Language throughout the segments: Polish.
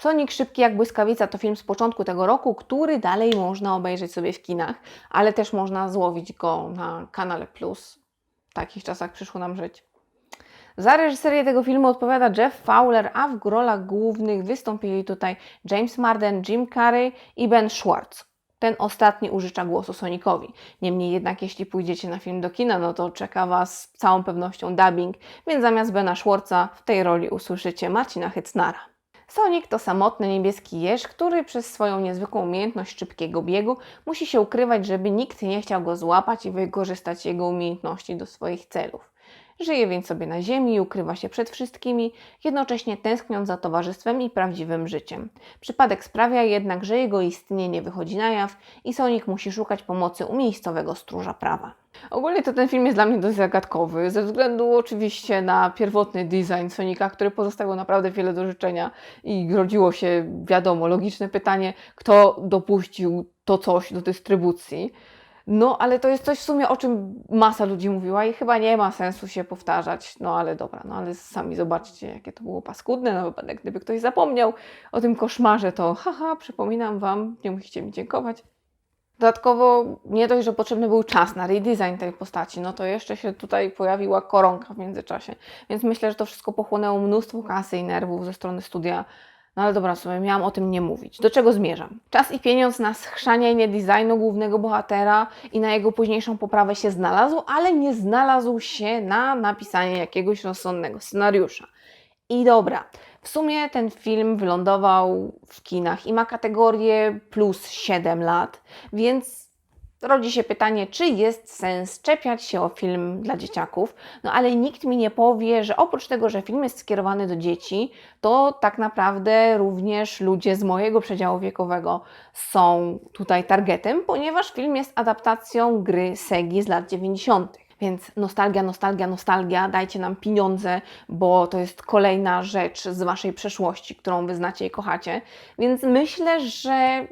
Sonic Szybki jak błyskawica to film z początku tego roku, który dalej można obejrzeć sobie w kinach, ale też można złowić go na kanale Plus. W takich czasach przyszło nam żyć. Za reżyserię tego filmu odpowiada Jeff Fowler, a w rolach głównych wystąpili tutaj James Marden, Jim Carrey i Ben Schwartz. Ten ostatni użycza głosu Sonicowi. Niemniej jednak, jeśli pójdziecie na film do kina, no to czeka Was z całą pewnością dubbing, więc zamiast Bena Schwartza w tej roli usłyszycie Marcina Hycnara. Sonic to samotny niebieski jeż, który przez swoją niezwykłą umiejętność szybkiego biegu musi się ukrywać, żeby nikt nie chciał go złapać i wykorzystać jego umiejętności do swoich celów. Żyje więc sobie na ziemi ukrywa się przed wszystkimi, jednocześnie tęskniąc za towarzystwem i prawdziwym życiem. Przypadek sprawia jednak, że jego istnienie wychodzi na jaw i Sonic musi szukać pomocy u miejscowego stróża prawa. Ogólnie to ten film jest dla mnie dość zagadkowy, ze względu oczywiście na pierwotny design Sonika, który pozostawiał naprawdę wiele do życzenia i rodziło się, wiadomo, logiczne pytanie, kto dopuścił to coś do dystrybucji. No, ale to jest coś w sumie, o czym masa ludzi mówiła i chyba nie ma sensu się powtarzać. No, ale dobra, no ale sami zobaczcie, jakie to było paskudne, na wypadek, gdyby ktoś zapomniał o tym koszmarze, to haha, przypominam Wam, nie musicie mi dziękować. Dodatkowo nie dość, że potrzebny był czas na redesign tej postaci, no to jeszcze się tutaj pojawiła koronka w międzyczasie. Więc myślę, że to wszystko pochłonęło mnóstwo kasy i nerwów ze strony studia. No ale dobra, w sumie miałam o tym nie mówić. Do czego zmierzam? Czas i pieniądz na schrzanienie designu głównego bohatera i na jego późniejszą poprawę się znalazł, ale nie znalazł się na napisanie jakiegoś rozsądnego scenariusza. I dobra, w sumie ten film wylądował w kinach i ma kategorię plus 7 lat, więc rodzi się pytanie, czy jest sens czepiać się o film dla dzieciaków, no ale nikt mi nie powie, że oprócz tego, że film jest skierowany do dzieci, to tak naprawdę również ludzie z mojego przedziału wiekowego są tutaj targetem, ponieważ film jest adaptacją gry Segi z lat 90. Więc nostalgia, nostalgia, nostalgia, dajcie nam pieniądze, bo to jest kolejna rzecz z Waszej przeszłości, którą Wy znacie i kochacie. Więc myślę, że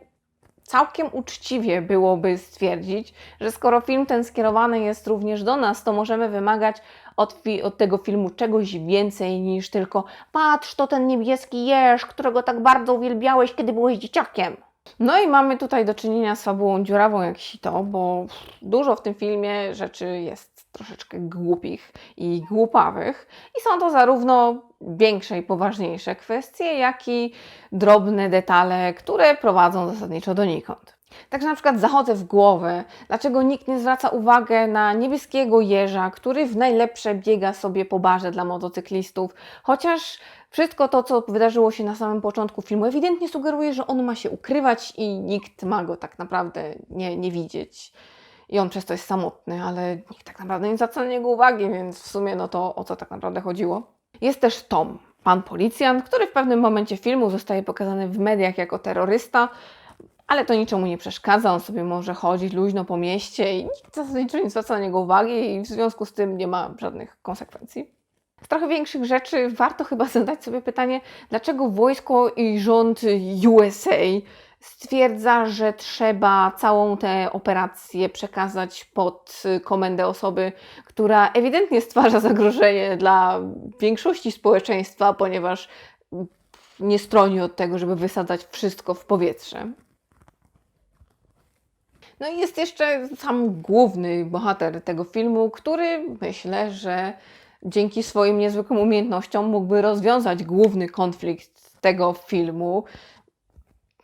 całkiem uczciwie byłoby stwierdzić, że skoro film ten skierowany jest również do nas, to możemy wymagać od, od tego filmu czegoś więcej niż tylko patrz, to ten niebieski jeż, którego tak bardzo uwielbiałeś, kiedy byłeś dzieciakiem. No i mamy tutaj do czynienia z fabułą dziurawą jak sito, bo dużo w tym filmie rzeczy jest troszeczkę głupich i głupawych. I są to zarówno większe i poważniejsze kwestie, jak i drobne detale, które prowadzą zasadniczo donikąd. Także na przykład zachodzę w głowę, dlaczego nikt nie zwraca uwagi na niebieskiego jeża, który w najlepsze biega sobie po barze dla motocyklistów, chociaż wszystko to, co wydarzyło się na samym początku filmu, ewidentnie sugeruje, że on ma się ukrywać i nikt ma go tak naprawdę nie, nie widzieć. I on przez to jest samotny, ale nikt tak naprawdę nie zwraca na niego uwagi, więc w sumie no to o co tak naprawdę chodziło. Jest też Tom, pan policjant, który w pewnym momencie filmu zostaje pokazany w mediach jako terrorysta, ale to niczemu nie przeszkadza, on sobie może chodzić luźno po mieście i nikt zasadniczo nie zwraca na niego uwagi i w związku z tym nie ma żadnych konsekwencji. Z trochę większych rzeczy warto chyba zadać sobie pytanie, dlaczego wojsko i rząd USA stwierdza, że trzeba całą tę operację przekazać pod komendę osoby, która ewidentnie stwarza zagrożenie dla większości społeczeństwa, ponieważ nie stroni od tego, żeby wysadzać wszystko w powietrze. No i jest jeszcze sam główny bohater tego filmu, który myślę, że dzięki swoim niezwykłym umiejętnościom mógłby rozwiązać główny konflikt tego filmu.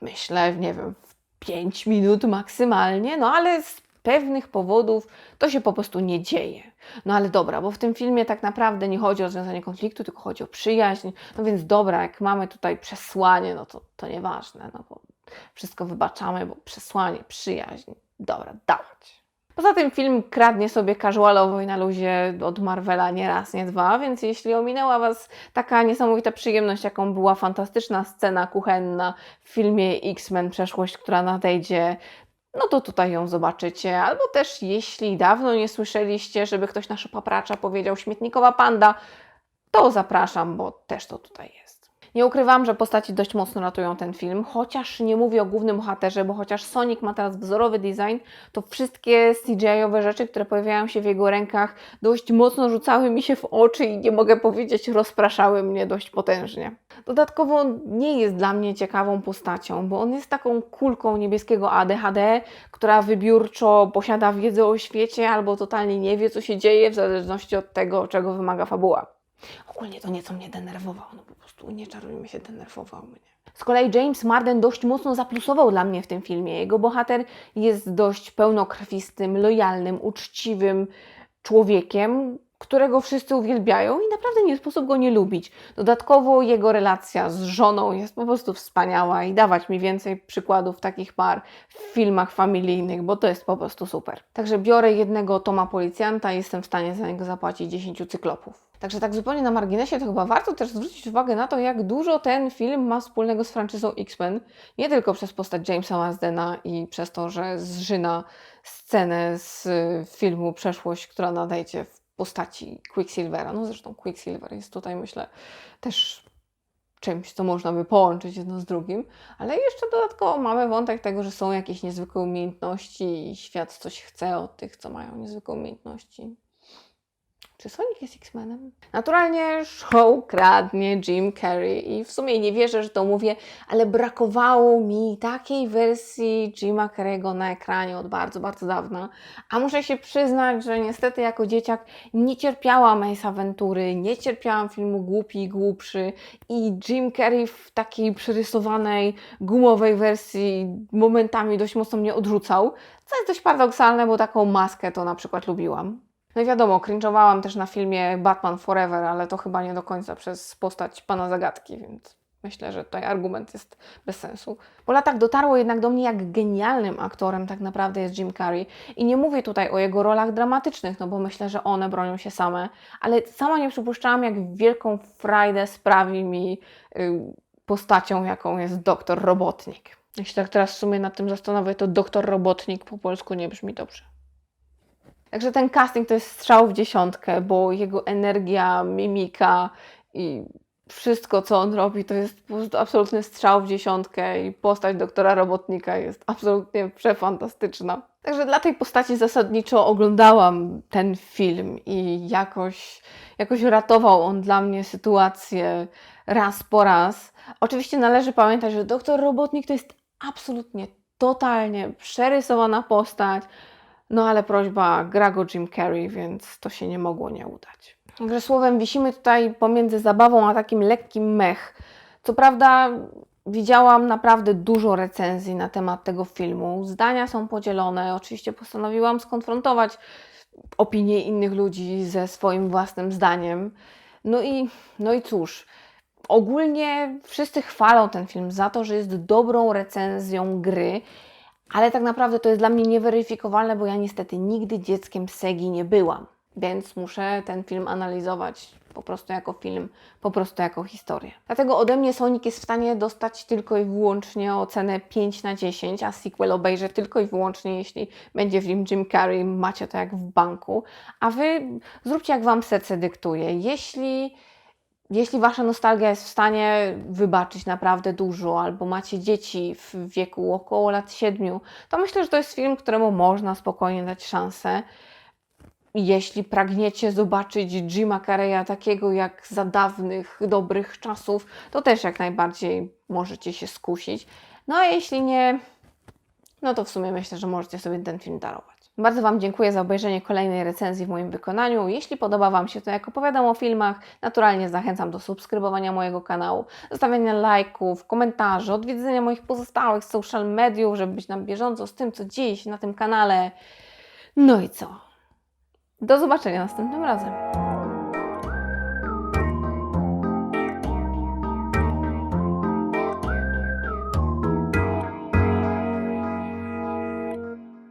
Myślę, nie wiem, w 5 minut maksymalnie, no ale z pewnych powodów to się po prostu nie dzieje. No ale dobra, bo w tym filmie tak naprawdę nie chodzi o rozwiązanie konfliktu, tylko chodzi o przyjaźń. No więc dobra, jak mamy tutaj przesłanie, no to, to nieważne, no bo wszystko wybaczamy, bo przesłanie, przyjaźń. Dobra, dawać. Poza tym film kradnie sobie casualowo i na luzie od Marvela nie raz, nie dwa, więc jeśli ominęła Was taka niesamowita przyjemność, jaką była fantastyczna scena kuchenna w filmie X-Men Przeszłość, która nadejdzie, no to tutaj ją zobaczycie. Albo też jeśli dawno nie słyszeliście, żeby ktoś na papracza powiedział śmietnikowa panda, to zapraszam, bo też to tutaj jest. Nie ukrywam, że postaci dość mocno ratują ten film, chociaż nie mówię o głównym bohaterze, bo chociaż Sonic ma teraz wzorowy design, to wszystkie CGI-owe rzeczy, które pojawiają się w jego rękach, dość mocno rzucały mi się w oczy i nie mogę powiedzieć, rozpraszały mnie dość potężnie. Dodatkowo nie jest dla mnie ciekawą postacią, bo on jest taką kulką niebieskiego ADHD, która wybiórczo posiada wiedzę o świecie albo totalnie nie wie, co się dzieje, w zależności od tego, czego wymaga fabuła. Ogólnie to nieco mnie denerwowało, no po prostu nie czarujmy się, denerwował mnie. Z kolei James Marden dość mocno zaplusował dla mnie w tym filmie. Jego bohater jest dość pełnokrwistym, lojalnym, uczciwym człowiekiem, którego wszyscy uwielbiają i naprawdę nie sposób go nie lubić. Dodatkowo jego relacja z żoną jest po prostu wspaniała i dawać mi więcej przykładów takich par w filmach familijnych, bo to jest po prostu super. Także biorę jednego Toma Policjanta i jestem w stanie za niego zapłacić 10 cyklopów. Także tak zupełnie na marginesie to chyba warto też zwrócić uwagę na to, jak dużo ten film ma wspólnego z franczyzą X-Men. Nie tylko przez postać Jamesa Marsdena i przez to, że zżyna scenę z filmu Przeszłość, która nadejdzie w postaci Quicksilvera. No zresztą Quicksilver jest tutaj myślę też czymś, co można by połączyć jedno z drugim, ale jeszcze dodatkowo mamy wątek tego, że są jakieś niezwykłe umiejętności i świat coś chce od tych, co mają niezwykłe umiejętności. Czy Sonic jest X-Menem? Naturalnie show kradnie Jim Carrey i w sumie nie wierzę, że to mówię, ale brakowało mi takiej wersji Jima Carrey'ego na ekranie od bardzo, bardzo dawna. A muszę się przyznać, że niestety jako dzieciak nie cierpiałam Ace Aventury, nie cierpiałam filmu Głupi i Głupszy i Jim Carrey w takiej przerysowanej, gumowej wersji momentami dość mocno mnie odrzucał, co jest dość paradoksalne, bo taką maskę to na przykład lubiłam. No i wiadomo, cringe'owałam też na filmie Batman Forever, ale to chyba nie do końca przez postać pana zagadki, więc myślę, że tutaj argument jest bez sensu. Po latach dotarło jednak do mnie, jak genialnym aktorem tak naprawdę jest Jim Carrey. I nie mówię tutaj o jego rolach dramatycznych, no bo myślę, że one bronią się same, ale sama nie przypuszczałam, jak wielką frajdę sprawi mi y, postacią, jaką jest doktor Robotnik. Jeśli tak teraz w sumie nad tym zastanowię, to doktor Robotnik po polsku nie brzmi dobrze. Także ten casting to jest strzał w dziesiątkę, bo jego energia, mimika i wszystko, co on robi, to jest po prostu absolutny strzał w dziesiątkę i postać doktora Robotnika jest absolutnie przefantastyczna. Także dla tej postaci zasadniczo oglądałam ten film i jakoś, jakoś ratował on dla mnie sytuację raz po raz. Oczywiście należy pamiętać, że doktor Robotnik to jest absolutnie, totalnie przerysowana postać, no ale prośba, gra go Jim Carrey, więc to się nie mogło nie udać. Także słowem, wisimy tutaj pomiędzy zabawą a takim lekkim mech. Co prawda, widziałam naprawdę dużo recenzji na temat tego filmu. Zdania są podzielone. Oczywiście postanowiłam skonfrontować opinie innych ludzi ze swoim własnym zdaniem. No i, no i cóż, ogólnie wszyscy chwalą ten film za to, że jest dobrą recenzją gry. Ale tak naprawdę to jest dla mnie nieweryfikowalne, bo ja niestety nigdy dzieckiem Segi nie byłam, więc muszę ten film analizować po prostu jako film, po prostu jako historię. Dlatego ode mnie Sonic jest w stanie dostać tylko i wyłącznie ocenę 5 na 10, a sequel obejrzę tylko i wyłącznie, jeśli będzie w nim Jim Carrey, macie to jak w banku. A Wy zróbcie jak Wam serce dyktuje. Jeśli jeśli wasza nostalgia jest w stanie wybaczyć naprawdę dużo, albo macie dzieci w wieku około lat 7, to myślę, że to jest film, któremu można spokojnie dać szansę. Jeśli pragniecie zobaczyć Jima Carreya takiego jak za dawnych, dobrych czasów, to też jak najbardziej możecie się skusić. No a jeśli nie, no to w sumie myślę, że możecie sobie ten film darować. Bardzo Wam dziękuję za obejrzenie kolejnej recenzji w moim wykonaniu. Jeśli podoba Wam się to, jak opowiadam o filmach, naturalnie zachęcam do subskrybowania mojego kanału, zostawiania lajków, komentarzy, odwiedzenia moich pozostałych social mediów, żeby być na bieżąco z tym, co się na tym kanale. No i co? Do zobaczenia następnym razem.